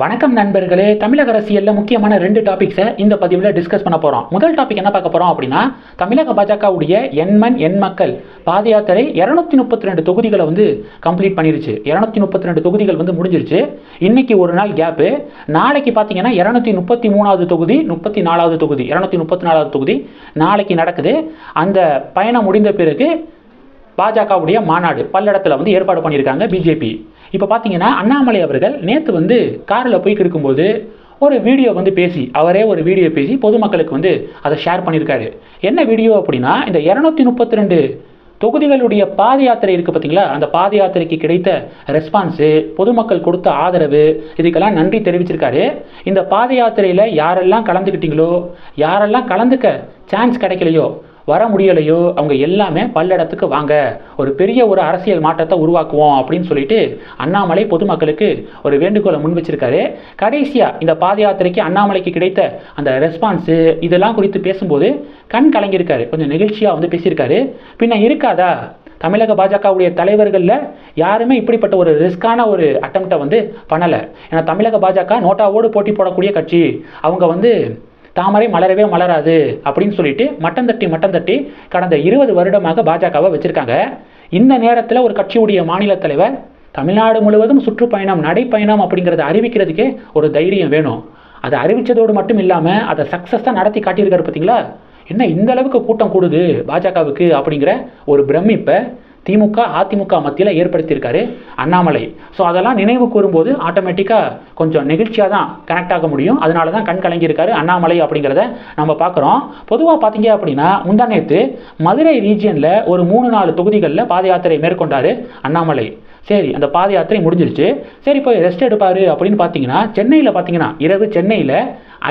வணக்கம் நண்பர்களே. தமிழக அரசியலில் முக்கியமான ரெண்டு டாபிக்ஸை இந்த பதிவில் டிஸ்கஸ் பண்ண போகிறோம் முதல் டாபிக் என்ன பார்க்க போகிறோம் அப்படின்னா தமிழக பாஜகவுடைய எண்மண் எண் மக்கள் பாத யாத்திரை இரநூத்தி முப்பத்தி ரெண்டு தொகுதிகளை வந்து கம்ப்ளீட் பண்ணிருச்சு. இரநூத்தி முப்பத்தி ரெண்டு தொகுதிகள் வந்து முடிஞ்சிருச்சு. இன்னைக்கு ஒரு நாள் கேப்பு நாளைக்கு பார்த்தீங்கன்னா இரநூத்தி முப்பத்தி மூணாவது தொகுதி முப்பத்தி நாலாவது தொகுதி இரநூத்தி முப்பத்தி நாலாவது தொகுதி நாளைக்கு நடக்குது. அந்த பயணம் முடிந்த பிறகு பாஜகவுடைய மாநாடு பல்லடத்தில் வந்து ஏற்பாடு பண்ணியிருக்காங்க பிஜேபி. இப்போ பார்த்தீங்கன்னா அண்ணாமலை அவர்கள் நேற்று வந்து காரில் போய்க்கு இருக்கும்போது ஒரு வீடியோ வந்து பேசி அவரே ஒரு வீடியோ பேசி பொதுமக்களுக்கு வந்து அதை ஷேர் பண்ணியிருக்காரு என்ன வீடியோ அப்படின்னா இந்த இரநூத்தி முப்பத்தி ரெண்டு தொகுதிகளுடைய பாத யாத்திரை இருக்குது பார்த்தீங்களா அந்த பாத யாத்திரைக்கு கிடைத்த ரெஸ்பான்ஸு பொதுமக்கள் கொடுத்த ஆதரவு இதுக்கெல்லாம் நன்றி தெரிவிச்சிருக்காரு. இந்த பாத யாத்திரையில் யாரெல்லாம் கலந்துக்கிட்டீங்களோ யாரெல்லாம் கலந்துக்க சான்ஸ் கிடைக்கலையோ வர முடியலையோ அவங்க எல்லாமே பல்லடத்துக்கு வாங்க ஒரு பெரிய ஒரு அரசியல் மாற்றத்தை உருவாக்குவோம் அப்படின்னு சொல்லிட்டு அண்ணாமலை பொதுமக்களுக்கு ஒரு வேண்டுகோளை முன் வச்சிருக்காரு. கடைசியாக இந்த பாத யாத்திரைக்கு அண்ணாமலைக்கு கிடைத்த அந்த ரெஸ்பான்ஸு இதெல்லாம் குறித்து பேசும்போது கண் கலங்கியிருக்காரு. கொஞ்சம் நெகிழ்ச்சியாக வந்து பேசியிருக்காரு. பின்ன இருக்காதா? தமிழக பாஜகவுடைய தலைவர்களில் யாருமே இப்படிப்பட்ட ஒரு ரிஸ்கான ஒரு அட்டம்ப்டை வந்து பண்ணலை. ஏன்னா தமிழக பாஜக நோட்டாவோடு போட்டி போடக்கூடிய கட்சி. அவங்க வந்து தாமரை மலரவே மலராது அப்படின்னு சொல்லிட்டு மட்டம் தட்டி மட்டம் தட்டி கடந்த இருபது வருடமாக பாஜகவை வச்சிருக்காங்க. இந்த நேரத்தில் ஒரு கட்சியுடைய மாநில தலைவர் தமிழ்நாடு முழுவதும் சுற்றுப்பயணம் நடைப்பயணம் அப்படிங்கிறத அறிவிக்கிறதுக்கே ஒரு தைரியம் வேணும். அதை அறிவித்ததோடு மட்டும் இல்லாமல் அதை சக்ஸஸாக நடத்தி காட்டியிருக்காரு பார்த்தீங்களா என்ன இந்த அளவுக்கு கூட்டம் கூடுது பாஜகவுக்கு அப்படிங்கிற ஒரு பிரமிப்பை திமுக அதிமுக மத்தியில் ஏற்படுத்தியிருக்காரு அண்ணாமலை. ஸோ அதெல்லாம் நினைவு கூறும்போது ஆட்டோமேட்டிக்காக கொஞ்சம் நெகிழ்ச்சியாக தான் கனெக்ட் ஆக முடியும். அதனால தான் கண் கலங்கியிருக்காரு அண்ணாமலை அப்படிங்கிறத நம்ம பார்க்குறோம். பொதுவாக பார்த்தீங்க அப்படின்னா முந்தா நேற்று மதுரை ரீஜியனில் ஒரு மூணு நாலு தொகுதிகளில் பாத யாத்திரை மேற்கொண்டார் அண்ணாமலை. சரி அந்த பாத யாத்திரை முடிஞ்சிருச்சு. சரி போய் ரெஸ்ட் எடுப்பார் அப்படின்னு பார்த்தீங்கன்னா சென்னையில் பார்த்தீங்கன்னா இரவு சென்னையில்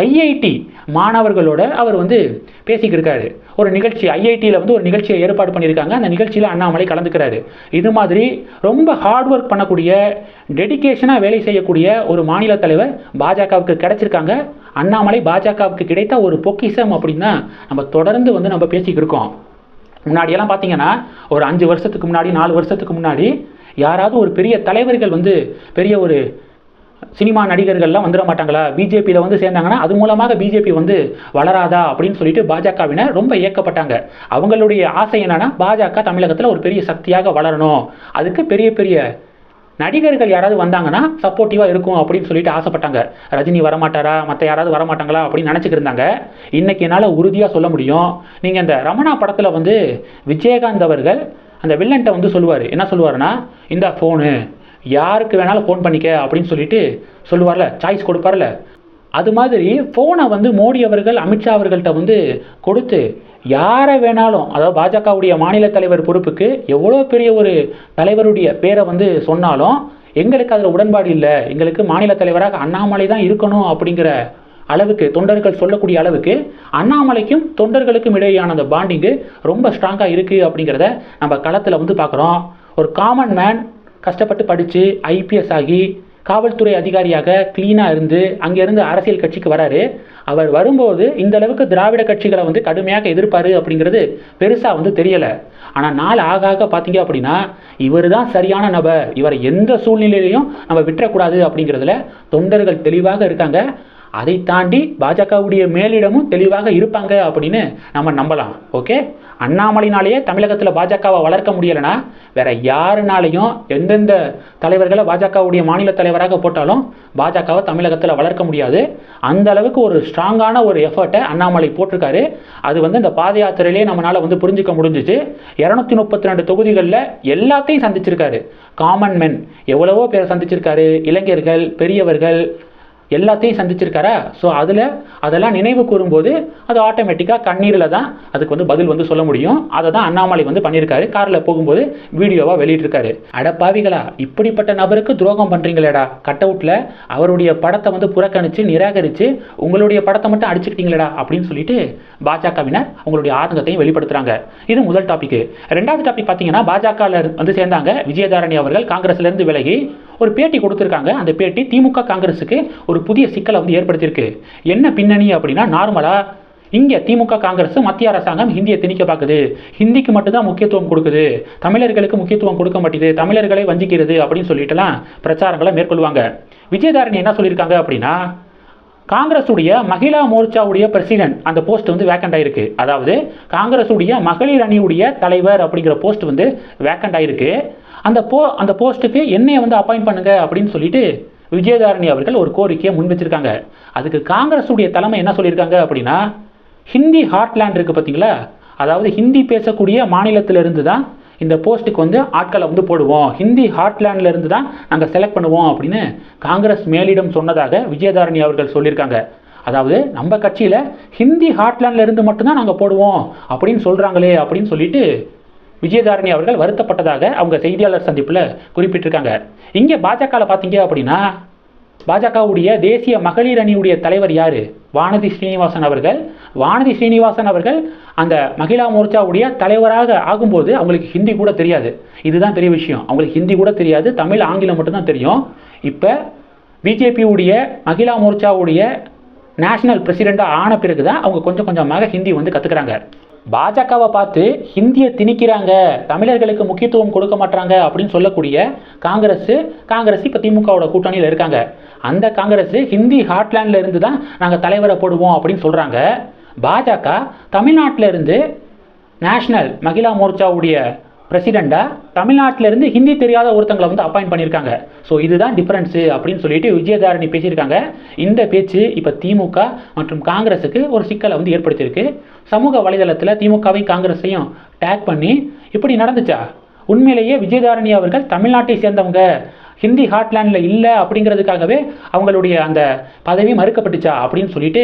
ஐஐடி மாணவர்களோட அவர் வந்து பேசிக்கிட்டு இருக்காரு ஒரு நிகழ்ச்சி ஐஐடியில் வந்து ஒரு நிகழ்ச்சியை ஏற்பாடு பண்ணியிருக்காங்க. அந்த நிகழ்ச்சியில் அண்ணாமலை கலந்துக்கிறாரு. இது மாதிரி ரொம்ப ஹார்ட் ஒர்க் பண்ணக்கூடிய டெடிகேஷனாக வேலை செய்யக்கூடிய ஒரு மாநில தலைவர் பாஜகவுக்கு கிடைச்சிருக்காங்க. அண்ணாமலை பாஜகவுக்கு கிடைத்த ஒரு பொக்கிஷம் அப்படின்னா நம்ம தொடர்ந்து வந்து நம்ம பேசிக்கிட்டு இருக்கோம். முன்னாடியெல்லாம் பார்த்தீங்கன்னா ஒரு அஞ்சு வருஷத்துக்கு முன்னாடி நாலு வருஷத்துக்கு முன்னாடி யாராவது ஒரு பெரிய தலைவர்கள் வந்து பெரிய ஒரு சினிமா நடிகர்கள்லாம் வந்துட மாட்டாங்களா? பிஜேபியில் வந்து சேர்ந்தாங்கன்னா அது மூலமாக பிஜேபி வந்து வளராதா அப்படின்னு சொல்லிட்டு பாஜகவினர் ரொம்ப இயக்கப்பட்டாங்க அவங்களுடைய ஆசை என்னன்னா பாஜக தமிழகத்தில் ஒரு பெரிய சக்தியாக வளரணும். அதுக்கு பெரிய பெரிய நடிகர்கள் யாராவது வந்தாங்கன்னா சப்போர்ட்டிவாக இருக்கும் அப்படின்னு சொல்லிட்டு ஆசைப்பட்டாங்க. ரஜினி வரமாட்டாரா? மற்ற யாராவது வரமாட்டாங்களா அப்படின்னு நினச்சிக்கிட்டு இருந்தாங்க. இன்றைக்கி என்னால் உறுதியாக சொல்ல முடியும். நீங்கள் இந்த ரமணா படத்தில் வந்து விஜயகாந்த் அவர்கள் அந்த வில்லன்ட்ட வந்து சொல்லுவார். என்ன சொல்லுவாருன்னா இந்த ஃபோனு யாருக்கு வேணாலும் ஃபோன் பண்ணிக்க அப்படின்னு சொல்லிட்டு சொல்லுவார்ல சாய்ஸ் கொடுப்பார்ல. அது மாதிரி ஃபோனை வந்து மோடி அவர்கள் அமித்ஷா அவர்கள்ட்ட வந்து கொடுத்து யாரை வேணாலும் அதாவது பாஜகவுடைய மாநில தலைவர் பொறுப்புக்கு எவ்வளோ பெரிய ஒரு தலைவருடைய பேரை வந்து சொன்னாலும் எங்களுக்கு அதில் உடன்பாடு இல்லை. எங்களுக்கு மாநில தலைவராக அண்ணாமலை தான் இருக்கணும் அப்படிங்கிற அளவுக்கு தொண்டர்கள் சொல்லக்கூடிய அளவுக்கு அண்ணாமலைக்கும் தொண்டர்களுக்கும் இடையேயான அந்த பாண்டிங்கு ரொம்ப ஸ்ட்ராங்காக இருக்குது அப்படிங்கிறத நம்ம களத்தில் வந்து பார்க்குறோம். ஒரு காமன் மேன் கஷ்டப்பட்டு படித்து ஐபிஎஸ் ஆகி காவல்துறை அதிகாரியாக க்ளீனாக இருந்து அங்கேருந்து அரசியல் கட்சிக்கு வராரு. அவர் வரும்போது இந்த அளவுக்கு திராவிட கட்சிகளை வந்து கடுமையாக எதிர்ப்பாரு அப்படிங்கிறது பெருசாக வந்து தெரியலை. ஆனால் நாள் ஆக ஆக பார்த்தீங்க அப்படின்னா இவர் தான் சரியான நபர். இவரை எந்த சூழ்நிலையிலையும் நம்ம விட்டுறக்கூடாது அப்படிங்கிறதுல தொண்டர்கள் தெளிவாக இருக்காங்க. அதை தாண்டி பாஜகவுடைய மேலிடமும் தெளிவாக இருப்பாங்க அப்படின்னு நம்ம நம்பலாம். ஓகே? அண்ணாமலைனாலேயே தமிழகத்தில் பாஜகவை வளர்க்க முடியலைன்னா வேற யாருனாலையும் எந்தெந்த தலைவர்களை பாஜகவுடைய மாநில தலைவராக போட்டாலும் பாஜகவை தமிழகத்தில் வளர்க்க முடியாது. அந்த அளவுக்கு ஒரு ஸ்ட்ராங்கான ஒரு எஃபர்ட்டை அண்ணாமலை போட்டிருக்காரு. அது வந்து இந்த பாத யாத்திரையிலே நம்மளால் வந்து புரிஞ்சுக்க முடிஞ்சிச்சு. இரநூத்தி முப்பத்தி ரெண்டு தொகுதிகளில் எல்லாத்தையும் சந்திச்சிருக்காரு. காமன் மென் எவ்வளவோ பேரை சந்திச்சிருக்காரு. இளைஞர்கள் பெரியவர்கள் எல்லாத்தையும் சந்திச்சிருக்காரா? ஸோ அதில் அதெல்லாம் நினைவு கூறும்போது அது ஆட்டோமேட்டிக்காக கண்ணீரில் தான் அதுக்கு வந்து பதில் வந்து சொல்ல முடியும். அதை தான் அண்ணாமலை வந்து பண்ணியிருக்காரு காரில் போகும்போது வீடியோவாக வெளியிட்டிருக்காரு. அடப்பாவிகளா இப்படிப்பட்ட நபருக்கு துரோகம் பண்ணுறீங்களேடா கட் அவுட்டில் அவருடைய படத்தை வந்து புறக்கணித்து நிராகரித்து உங்களுடைய படத்தை மட்டும் அடிச்சுக்கிட்டீங்களேடா அப்படின்னு சொல்லிட்டு பாஜகவினர் அவங்களுடைய ஆதங்கத்தையும் வெளிப்படுத்துகிறாங்க இது முதல் டாபிக் ரெண்டாவது டாபிக் பார்த்தீங்கன்னா பாஜகவில் வந்து சேர்ந்தாங்க விஜயதாரணி அவர்கள். காங்கிரஸ்லேருந்து விலகி ஒரு பேட்டி கொடுத்துருக்காங்க. அந்த பேட்டி திமுக காங்கிரஸுக்கு ஒரு புதிய சிக்கலை வந்து ஏற்படுத்தியிருக்கு. என்ன பின்னணி அப்படின்னா நார்மலாக இங்கே திமுக காங்கிரஸ் மத்திய அரசாங்கம் ஹிந்தியை திணிக்க பார்க்குது. ஹிந்திக்கு மட்டும்தான் முக்கியத்துவம் கொடுக்குது. தமிழர்களுக்கு முக்கியத்துவம் கொடுக்க மாட்டேது தமிழர்களை வஞ்சிக்கிறது அப்படின்னு சொல்லிட்டுலாம் பிரச்சாரங்களை மேற்கொள்வாங்க. விஜயதாரணி என்ன சொல்லியிருக்காங்க அப்படின்னா காங்கிரஸுடைய மகிழா மோர்ச்சாவுடைய பிரசிடென்ட் அந்த போஸ்ட் வந்து வேக்கண்ட் ஆயிருக்கு. அதாவது காங்கிரஸுடைய மகளிர் அணியுடைய தலைவர் அப்படிங்கிற போஸ்ட் வந்து வேக்கண்ட் ஆயிருக்கு. அந்த போ அந்த போஸ்ட்டுக்கு என்னையை வந்து அப்பாயிண்ட் பண்ணுங்க அப்படின்னு சொல்லிட்டு விஜயதாரணி அவர்கள் ஒரு கோரிக்கையை முன் வச்சிருக்காங்க அதுக்கு காங்கிரஸுடைய தலைமை என்ன சொல்லியிருக்காங்க அப்படின்னா ஹிந்தி ஹார்ட்லேண்ட் இருக்குது பார்த்தீங்களா? அதாவது ஹிந்தி பேசக்கூடிய மாநிலத்திலிருந்து தான் இந்த போஸ்ட்டுக்கு வந்து ஆட்களை வந்து போடுவோம். ஹிந்தி ஹார்ட்லேண்டில் இருந்து தான் நாங்கள் செலக்ட் பண்ணுவோம் அப்படின்னு காங்கிரஸ் மேலிடம் சொன்னதாக விஜயதாரணி அவர்கள் சொல்லியிருக்காங்க. அதாவது நம்ம கட்சியில் ஹிந்தி ஹார்ட்லேண்டில் இருந்து மட்டும்தான் நாங்கள் போடுவோம் அப்படின்னு சொல்கிறாங்களே அப்படின்னு சொல்லிட்டு விஜயதாரணி அவர்கள் வருத்தப்பட்டதாக அவங்க செய்தியாளர் சந்திப்பில் குறிப்பிட்டிருக்காங்க. இங்கே பாஜகவில் பார்த்தீங்க அப்படின்னா பாஜகவுடைய தேசிய மகளிர் அணியுடைய தலைவர் யார்? வானதி ஸ்ரீனிவாசன் அவர்கள். வானதி ஸ்ரீனிவாசன் அவர்கள் அந்த மகிழா மோர்ச்சாவுடைய தலைவராக ஆகும்போது அவங்களுக்கு ஹிந்தி கூட தெரியாது. இதுதான் பெரிய விஷயம். அவங்களுக்கு ஹிந்தி கூட தெரியாது. தமிழ் ஆங்கிலம் மட்டும்தான் தெரியும். இப்போ பிஜேபியுடைய மகிழா மோர்ச்சாவுடைய நேஷனல் பிரசிடெண்ட்டாக ஆன பிறகு தான் அவங்க கொஞ்சம் கொஞ்சமாக ஹிந்தி வந்து கற்றுக்குறாங்க பாஜகவை பார்த்து ஹிந்தியை திணிக்கிறாங்க தமிழர்களுக்கு முக்கியத்துவம் கொடுக்க மாட்டாங்க அப்படின்னு சொல்லக்கூடிய காங்கிரஸ் காங்கிரஸ் இப்போ திமுகவோட கூட்டணியில் இருக்காங்க. அந்த காங்கிரஸ் ஹிந்தி ஹாட்லேண்டில் இருந்து தான் நாங்கள் தலைவரை போடுவோம் அப்படின்னு சொல்கிறாங்க பாஜக தமிழ்நாட்டில் இருந்து மகிழா மோர்ச்சாவுடைய பிரசிடெண்ட்டாக தமிழ்நாட்டிலேருந்து ஹிந்தி தெரியாத ஒருத்தங்களை வந்து அப்பாயிண்ட் பண்ணியிருக்காங்க. ஸோ இதுதான் டிஃப்ரென்ஸு அப்படின்னு சொல்லிட்டு விஜயதாரணி பேசியிருக்காங்க. இந்த பேச்சு இப்போ திமுக மற்றும் காங்கிரஸுக்கு ஒரு சிக்கலை வந்து ஏற்படுத்தியிருக்கு. சமூக வலைதளத்தில் திமுகவையும் காங்கிரஸையும் டேக் பண்ணி இப்படி நடந்துச்சா? உண்மையிலேயே விஜயதாரணி அவர்கள் தமிழ்நாட்டை சேர்ந்தவங்க. ஹிந்தி ஹாட்லேண்டில் இல்லை அப்படிங்கிறதுக்காகவே அவங்களுடைய அந்த பதவி மறுக்கப்பட்டுச்சா அப்படின்னு சொல்லிட்டு